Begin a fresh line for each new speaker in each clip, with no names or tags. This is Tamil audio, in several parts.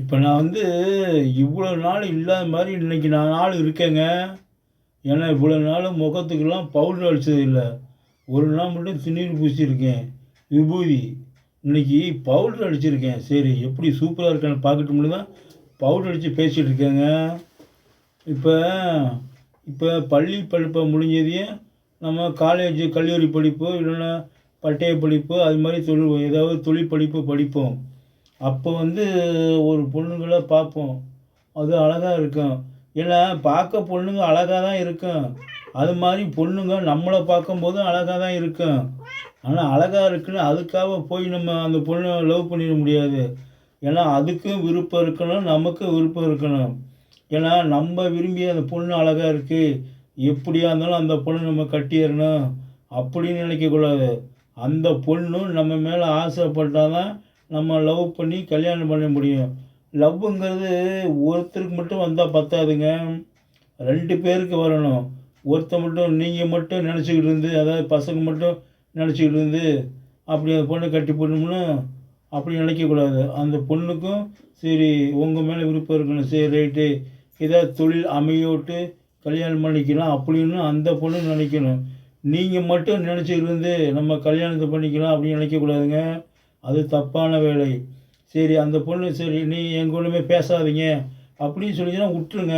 இப்போ நான் வந்து இவ்வளோ நாள் இல்லாத மாதிரி இன்னைக்கு நான் நாள் இருக்கேங்க. ஏன்னா இவ்வளோ நாள் முகத்துக்கெல்லாம் பவுடர் அடித்தது இல்லை. ஒரு நாள் மட்டும் திண்ணீர் பூசியிருக்கேன். விபூதி. இன்னைக்கு பவுடர் அடிச்சிருக்கேன். சரி எப்படி சூப்பராக இருக்கேன்னு பார்க்கட்டும்னு தான் பவுடர் அடித்து பேசிகிட்டு இருக்கேங்க. இப்போ இப்போ பள்ளி படிப்பை முடிஞ்சதையும் நம்ம காலேஜ் கல்லூரி படிப்பு இல்லைன்னா பட்டய படிப்பு அது மாதிரி தொழில் ஏதாவது தொழில் படிப்பு படிப்போம். அப்போ வந்து ஒரு பொண்ணுங்களை பார்ப்போம். அது அழகாக இருக்கும். ஏன்னா பார்க்க பொண்ணுங்க அழகாக தான் இருக்கும். அது மாதிரி பொண்ணுங்க நம்மளை பார்க்கும்போதும் அழகாக தான் இருக்கும். ஆனால் அழகாக இருக்குன்னு அதுக்காக போய் நம்ம அந்த பொண்ணை லவ் பண்ணிட முடியாது. ஏன்னா அதுக்கும் விருப்பம் இருக்கணும் நமக்கும் விருப்பம் இருக்கணும். ஏன்னா நம்ம விரும்பி அந்த பொண்ணு அழகாக இருக்குது எப்படியா இருந்தாலும் அந்த பொண்ணு நம்ம கட்டிடணும் அப்படின்னு நினைக்கக்கூடாது அந்த பொண்ணும் நம்ம மேலே ஆசைப்பட்டால் தான் நம்ம லவ் பண்ணி கல்யாணம் பண்ண முடியும். லவ்வுங்கிறது ஒருத்தருக்கு மட்டும் வந்தால் பத்தாதுங்க. ரெண்டு பேருக்கு வரணும். ஒருத்தர் மட்டும் நீங்கள் மட்டும் நினச்சிக்கிட்டு இருந்து அதாவது பசங்க மட்டும் நினச்சிக்கிட்டு இருந்து அப்படி அந்த பொண்ணை கட்டி போடணும்னு அப்படி நினைக்கக்கூடாது. அந்த பொண்ணுக்கும் சரி உங்கள் மேலே விருப்பம் இருக்கணும். சரி ரைட்டு. ஏதாவது தொழில் அமையோட்டு கல்யாணம் பண்ணிக்கலாம் அப்படின்னு அந்த பொண்ணு நினைக்கணும். நீங்கள் மட்டும் நினச்சிக்கிட்டு இருந்து நம்ம கல்யாணத்தை பண்ணிக்கலாம் அப்படின்னு நினைக்கக்கூடாதுங்க. அது தப்பான வேலை. சரி அந்த பொண்ணு சரி நீ எங்கள் ஒன்றுமே பேசாதீங்க. அப்படின்னு சொல்லிச்சுன்னா விட்டுருங்க.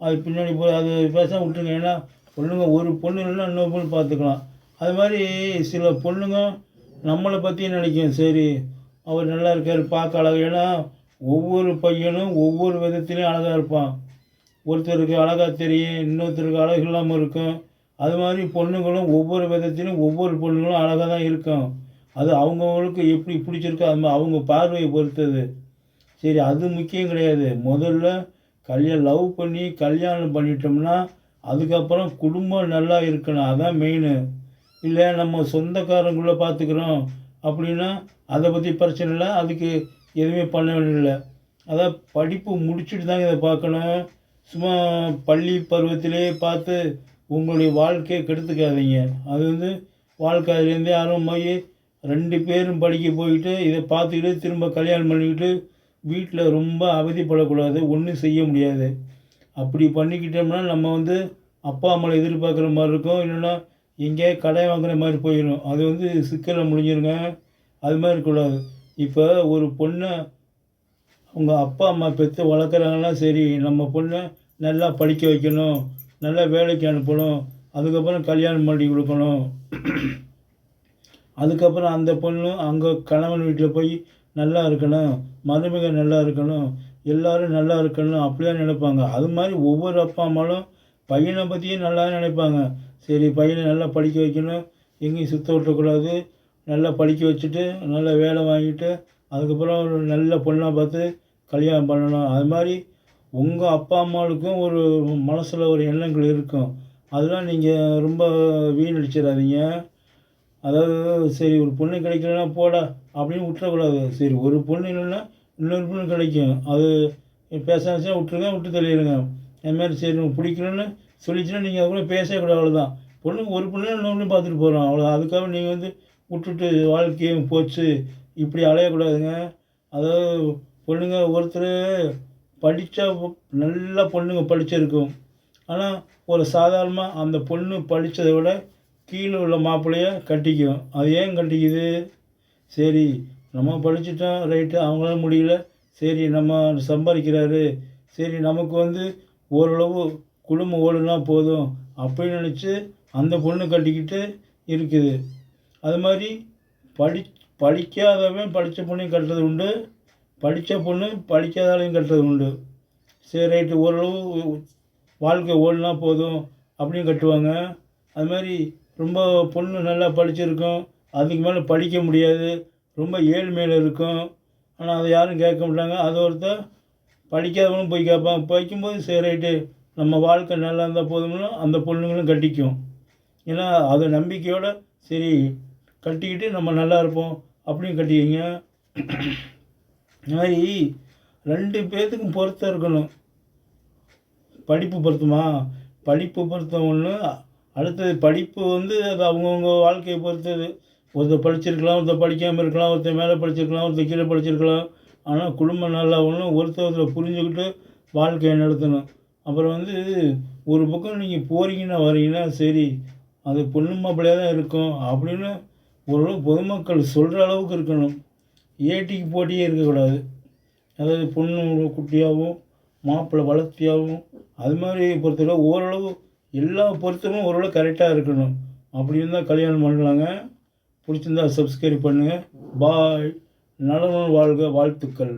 அது பின்னாடி போய் அது பேசாம விட்டுருங்க. ஏன்னா பொண்ணுங்க ஒரு பொண்ணு இல்லைன்னா இன்னொரு பொண்ணு பார்த்துக்கலாம். அது மாதிரி சில பொண்ணுங்க நம்மளை பற்றி நினைக்கும்? சரி அவர் நல்லா இருக்கார் பார்க்க அழகு. ஏன்னா ஒவ்வொரு பையனும் ஒவ்வொரு விதத்துலேயும் அழகாக இருப்பான். ஒருத்தருக்கு அழகாக தெரியும் இன்னொருத்தருக்கு அழகு இல்லாமல் இருக்கும். அது மாதிரி பொண்ணுங்களும் ஒவ்வொரு விதத்திலும் ஒவ்வொரு பொண்ணுங்களும் அழகாக தான் இருக்கும் அது அவங்கவுங்களுக்கு எப்படி பிடிச்சிருக்கோ அது மாதிரி அவங்க பார்வையை பொறுத்தது. சரி அது முக்கியம் கிடையாது. முதல்ல கல்யாணம் லவ் பண்ணி கல்யாணம் பண்ணிட்டோம்னா அதுக்கப்புறம் குடும்பம் நல்லா இருக்கணும். அதான் மெயினு இல்லை நம்ம சொந்தக்காரங்கள பார்த்துக்குறோம் அப்படின்னா அதை பற்றி பிரச்சனை இல்லை. அதுக்கு எதுவுமே பண்ண வேண்டியதில்லை. அதான் படிப்பு முடிச்சுட்டு தாங்க இதை பார்க்கணும். சும்மா பள்ளி பருவத்திலே பார்த்து உங்களுடைய வாழ்க்கையை கெடுத்துக்காதீங்க. அது வந்து வாழ்க்கை அதுலேருந்தே ஆரம்பமாகி ரெண்டு பேரும் படிக்க போயிட்டு இதை பார்த்துக்கிட்டு திரும்ப கல்யாணம் பண்ணிக்கிட்டு வீட்டில் ரொம்ப அவதிப்படக்கூடாது ஒன்றும் செய்ய முடியாது. அப்படி பண்ணிக்கிட்டோம்னா நம்ம வந்து அப்பா அம்மாவை எதிர்பார்க்குற மாதிரி இருக்கும். இல்லைன்னா எங்கேயா கடை வாங்குற மாதிரி போயிடும். அது வந்து சிக்கலில் முடிஞ்சிருங்க. அது மாதிரி இருக்கக்கூடாது. இப்போ ஒரு பொண்ணை அவங்க அப்பா அம்மா பெற்று வளர்க்குறாங்கன்னா சரி நம்ம பொண்ணை நல்லா படிக்க வைக்கணும் நல்லா வேலைக்கு அனுப்பணும் அதுக்கப்புறம் கல்யாணம் பண்ணி கொடுக்கணும். அதுக்கப்புறம் அந்த பொண்ணு அங்கே கணவன் வீட்டில் போய் நல்லா இருக்கணும் மருமக நல்லா இருக்கணும் எல்லாரும் நல்லா இருக்கணும் அப்படிதான் நினைப்பாங்க. அது மாதிரி ஒவ்வொரு அப்பா அம்மாவும் பையனை பற்றியும் நல்லா நினைப்பாங்க. சரி பையனை நல்லா படிக்க வைக்கணும் எங்கேயும் சுத்த விட்டக்கூடாது நல்லா படிக்க வச்சுட்டு நல்லா வேலை வாங்கிட்டு அதுக்கப்புறம் ஒரு நல்ல பொண்ணாக பார்த்து கல்யாணம் பண்ணணும். அது மாதிரி உங்கள் அப்பா அம்மாவுக்கும் ஒரு மனசில் ஒரு எண்ணங்கள் இருக்கும். அதெல்லாம் நீங்கள் ரொம்ப வீணடிச்சிடாதீங்க. அதாவது சரி ஒரு பொண்ணு கிடைக்கலன்னா போடா அப்படின்னு விட்டுறக்கூடாது. சரி ஒரு பொண்ணு இல்லைன்னா இன்னொரு பொண்ணு கிடைக்கும். அது பேசாச்சுன்னா விட்ருங்க விட்டு தள்ளிடுங்க. அது மாதிரி சரி உங்களுக்கு பிடிக்கலன்னு சொல்லிச்சுன்னா நீங்கள் அது கூட பேசவே கூடாது அவ்வளோதான் பொண்ணுக்கு ஒரு பொண்ணு இன்னொன்று பார்த்துட்டு போகிறோம் அவ்வளோ அதுக்காக நீங்கள் வந்து விட்டுட்டு வாழ்க்கையும் போச்சு. இப்படி அலையக்கூடாதுங்க. அதாவது பொண்ணுங்க ஒருத்தர் படித்தா நல்லா பொண்ணுங்க படிச்சிருக்கும். ஆனால் ஒரு சாதாரணமாக அந்த பொண்ணு படித்ததை விட கீழே உள்ள மாப்பிள்ளைய கட்டிக்கும். அது ஏன் கட்டிக்குது? சரி நம்ம படிச்சுட்டோம் ரைட்டு அவங்களால முடியல. சரி நம்ம சம்பாதிக்கிறாரு. சரி நமக்கு வந்து ஓரளவு குடும்பம் ஓடுனா போதும் அப்படின்னு நினச்சி அந்த பொண்ணு கட்டிக்கிட்டு இருக்குது. அது மாதிரி படி படிக்காதவன் படித்த பொண்ணையும் கட்டுறது உண்டு. படித்த பொண்ணு படிக்காதாலையும் கட்டுறது உண்டு. சரி ரைட்டு ஓரளவு வாழ்க்கை ஓடுனா போதும் அப்படின்னு கட்டுவாங்க. அது மாதிரி ரொம்ப பொண்ணு நல்லா படிச்சிருக்கும். அதுக்கு மேலே படிக்க முடியாது. ரொம்ப ஏழ்மையில் இருக்கும். ஆனால் அதை யாரும் கேட்க மாட்டாங்க. அது ஒருத்தர் படிக்காதவனும் போய் கேட்பான். படிக்கும்போது சரி ரைட்டு. நம்ம வாழ்க்கை நல்லா இருந்தால் போதும்னா அந்த பொண்ணுங்களும் கட்டிக்கும். ஏன்னா அது நம்பிக்கையோடு சரி கட்டிக்கிட்டு நம்ம நல்லா இருப்போம். அப்படின்னு கட்டிக்கிங்க. இந்த மாதிரி ரெண்டு பேர்த்துக்கும் பொருத்தம் இருக்கணும். படிப்பு பொருத்தமா? படிப்பு பொருத்தம் ஒன்று அடுத்தது படிப்பு வந்து அது அவங்கவுங்க வாழ்க்கையை பொறுத்தது. ஒருத்தர் படிச்சிருக்கலாம் ஒருத்தர் படிக்காமல் இருக்கலாம் ஒருத்தர் மேலே படிச்சிருக்கலாம் ஒருத்தர் கீழே படிச்சிருக்கலாம். ஆனால் குடும்பம் நல்லா ஒன்றும் ஒருத்தர் ஒருத்தர் புரிஞ்சுக்கிட்டு வாழ்க்கையை நடத்தணும். அப்புறம் வந்து ஒரு பக்கம் நீங்கள் போகிறீங்கன்னா வரீங்கன்னா சரி அது பொண்ணு மாப்பிள்ளையாக தான் இருக்கும் அப்படின்னு ஓரளவு பொதுமக்கள் சொல்கிற அளவுக்கு இருக்கணும். ஏட்டிக்கு போட்டியே இருக்கக்கூடாது. அதாவது பொண்ணு குட்டியாகவும் மாப்பிள்ளை வளர்த்தியாகவும் அது மாதிரி பொறுத்தவரை ஓரளவு எல்லா பொருத்தமும் ஓரளவு கரெக்டாக இருக்கணும். அப்படி இருந்தால் கல்யாணம் பண்ணலாங்க. பிடிச்சிருந்தா சப்ஸ்கிரைப் பண்ணுங்கள் பாய் நலமும் வாழ்க வாழ்த்துக்கள்.